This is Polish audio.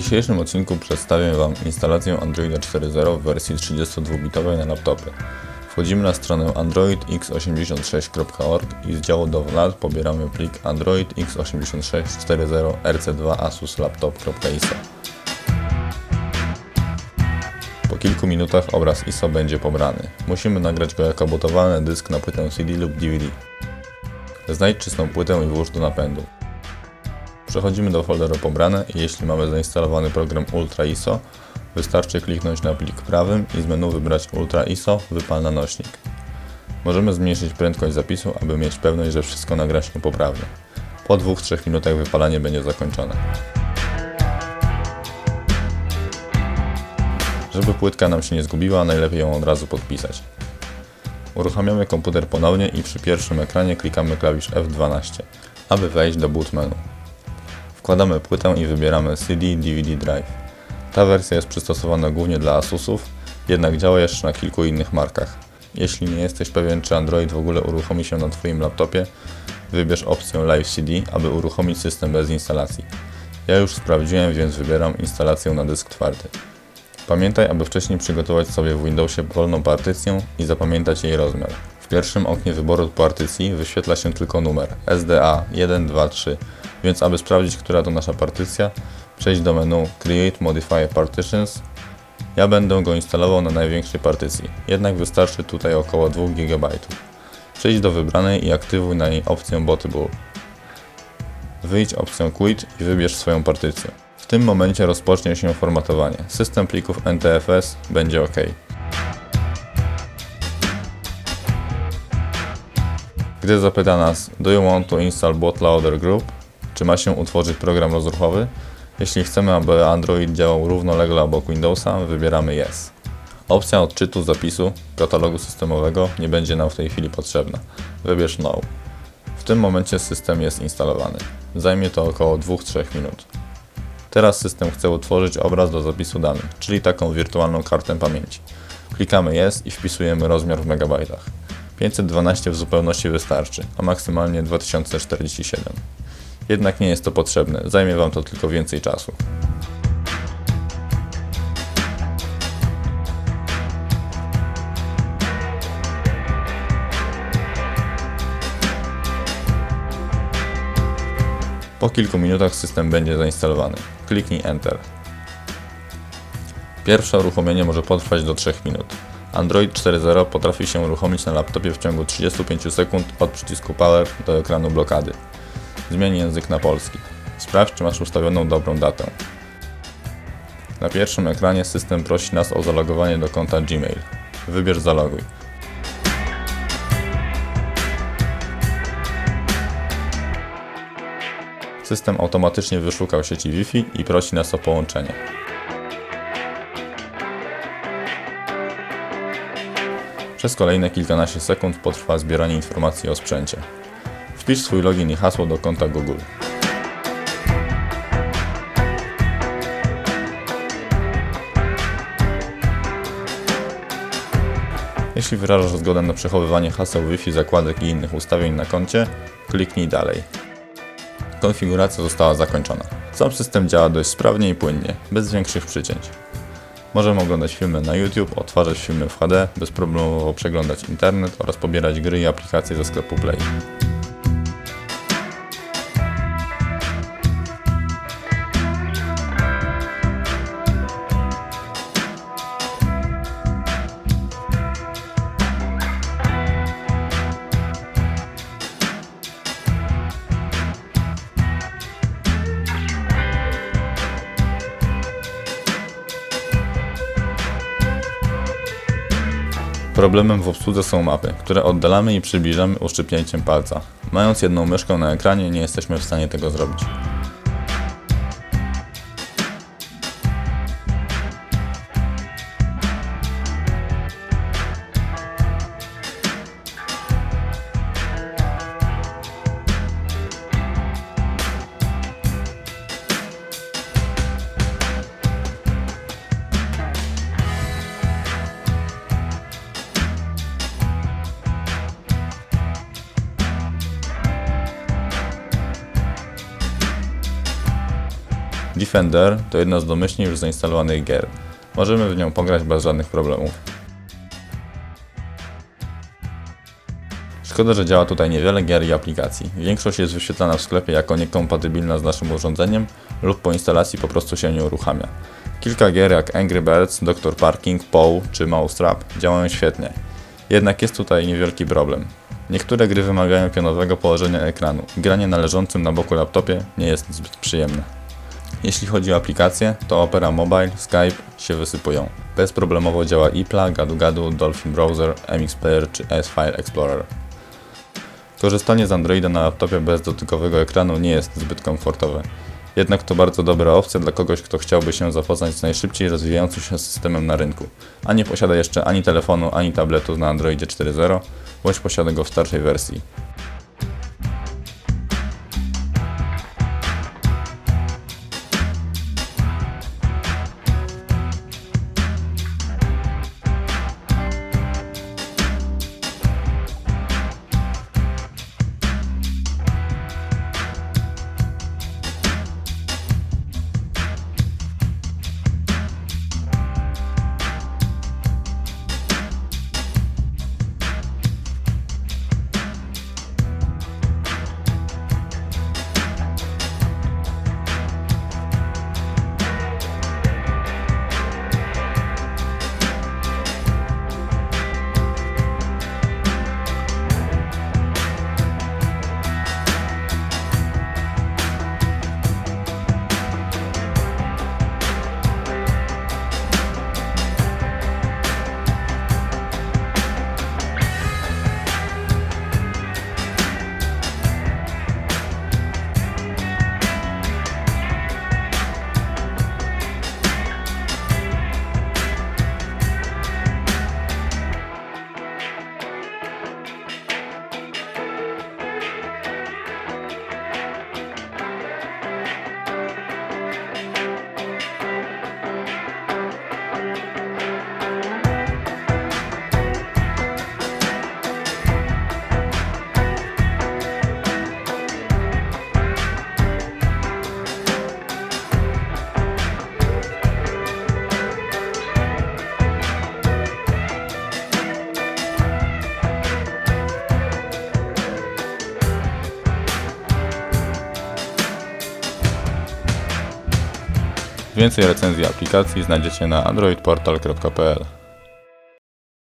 dzisiejszym odcinku przedstawię Wam instalację Androida 4.0 w wersji 32-bitowej na laptopy. Wchodzimy na stronę androidx86.org i z działu download pobieramy plik Android x86.4.0 rc2 asus laptop.iso. Po kilku minutach obraz ISO będzie pobrany. Musimy nagrać go jako botowany dysk na płytę CD lub DVD. Znajdź czystą płytę i włóż do napędu. Przechodzimy do folderu pobrane i jeśli mamy zainstalowany program Ultra ISO, wystarczy kliknąć na plik prawym i z menu wybrać Ultra ISO, wypal na nośnik. Możemy zmniejszyć prędkość zapisu, aby mieć pewność, że wszystko nagra się poprawnie. Po 2-3 minutach wypalanie będzie zakończone. Żeby płytka nam się nie zgubiła, najlepiej ją od razu podpisać. Uruchamiamy komputer ponownie i przy pierwszym ekranie klikamy klawisz F12, aby wejść do boot menu. Wkładamy płytę i wybieramy CD DVD Drive. Ta wersja jest przystosowana głównie dla Asusów, jednak działa jeszcze na kilku innych markach. Jeśli nie jesteś pewien, czy Android w ogóle uruchomi się na Twoim laptopie, wybierz opcję Live CD, aby uruchomić system bez instalacji. Ja już sprawdziłem, więc wybieram instalację na dysk twardy. Pamiętaj, aby wcześniej przygotować sobie w Windowsie wolną partycję i zapamiętać jej rozmiar. W pierwszym oknie wyboru partycji wyświetla się tylko numer SDA 1, 2, 3, więc aby sprawdzić, która to nasza partycja, przejdź do menu Create Modify Partitions. Ja będę go instalował na największej partycji, jednak wystarczy tutaj około 2 GB. Przejdź do wybranej i aktywuj na niej opcję Bootable. Wyjdź opcję Quit i wybierz swoją partycję. W tym momencie rozpocznie się formatowanie. System plików NTFS będzie OK. Gdy zapyta nas Do you want to install bootloader group? Czy ma się utworzyć program rozruchowy? Jeśli chcemy, aby Android działał równolegle obok Windowsa, wybieramy Yes. Opcja odczytu zapisu katalogu systemowego nie będzie nam w tej chwili potrzebna. Wybierz No. W tym momencie system jest instalowany. Zajmie to około 2-3 minut. Teraz system chce utworzyć obraz do zapisu danych, czyli taką wirtualną kartę pamięci. Klikamy Yes i wpisujemy rozmiar w megabajtach. 512 w zupełności wystarczy, a maksymalnie 2047. Jednak nie jest to potrzebne, zajmie Wam to tylko więcej czasu. Po kilku minutach system będzie zainstalowany. Kliknij Enter. Pierwsze uruchomienie może potrwać do 3 minut. Android 4.0 potrafi się uruchomić na laptopie w ciągu 35 sekund od przycisku Power do ekranu blokady. Zmień język na polski. Sprawdź, czy masz ustawioną dobrą datę. Na pierwszym ekranie system prosi nas o zalogowanie do konta Gmail. Wybierz Zaloguj. System automatycznie wyszukał sieci Wi-Fi i prosi nas o połączenie. Przez kolejne kilkanaście sekund potrwa zbieranie informacji o sprzęcie. Wpisz swój login i hasło do konta Google. Jeśli wyrażasz zgodę na przechowywanie haseł Wi-Fi, zakładek i innych ustawień na koncie, kliknij dalej. Konfiguracja została zakończona. Sam system działa dość sprawnie i płynnie, bez większych przycięć. Możemy oglądać filmy na YouTube, odtwarzać filmy w HD, bezproblemowo przeglądać internet oraz pobierać gry i aplikacje ze sklepu Play. Problemem w obsłudze są mapy, które oddalamy i przybliżamy uszczypnięciem palca. Mając jedną myszkę na ekranie nie jesteśmy w stanie tego zrobić. Defender to jedna z domyślnie już zainstalowanych gier. Możemy w nią pograć bez żadnych problemów. Szkoda, że działa tutaj niewiele gier i aplikacji. Większość jest wyświetlana w sklepie jako niekompatybilna z naszym urządzeniem lub po instalacji po prostu się nie uruchamia. Kilka gier jak Angry Birds, Dr. Parking, Poe czy Mousetrap działają świetnie. Jednak jest tutaj niewielki problem. Niektóre gry wymagają pionowego położenia ekranu. Granie na leżącym na boku laptopie nie jest zbyt przyjemne. Jeśli chodzi o aplikacje, to Opera Mobile, Skype się wysypują. Bezproblemowo działa iPla, GaduGadu, Dolphin Browser, MX Player czy S-File Explorer. Korzystanie z Androida na laptopie bez dotykowego ekranu nie jest zbyt komfortowe. Jednak to bardzo dobra opcja dla kogoś, kto chciałby się zapoznać z najszybciej rozwijającym się systemem na rynku, a nie posiada jeszcze ani telefonu, ani tabletu na Androidzie 4.0, bądź posiada go w starszej wersji. Więcej recenzji aplikacji znajdziecie na androidportal.pl.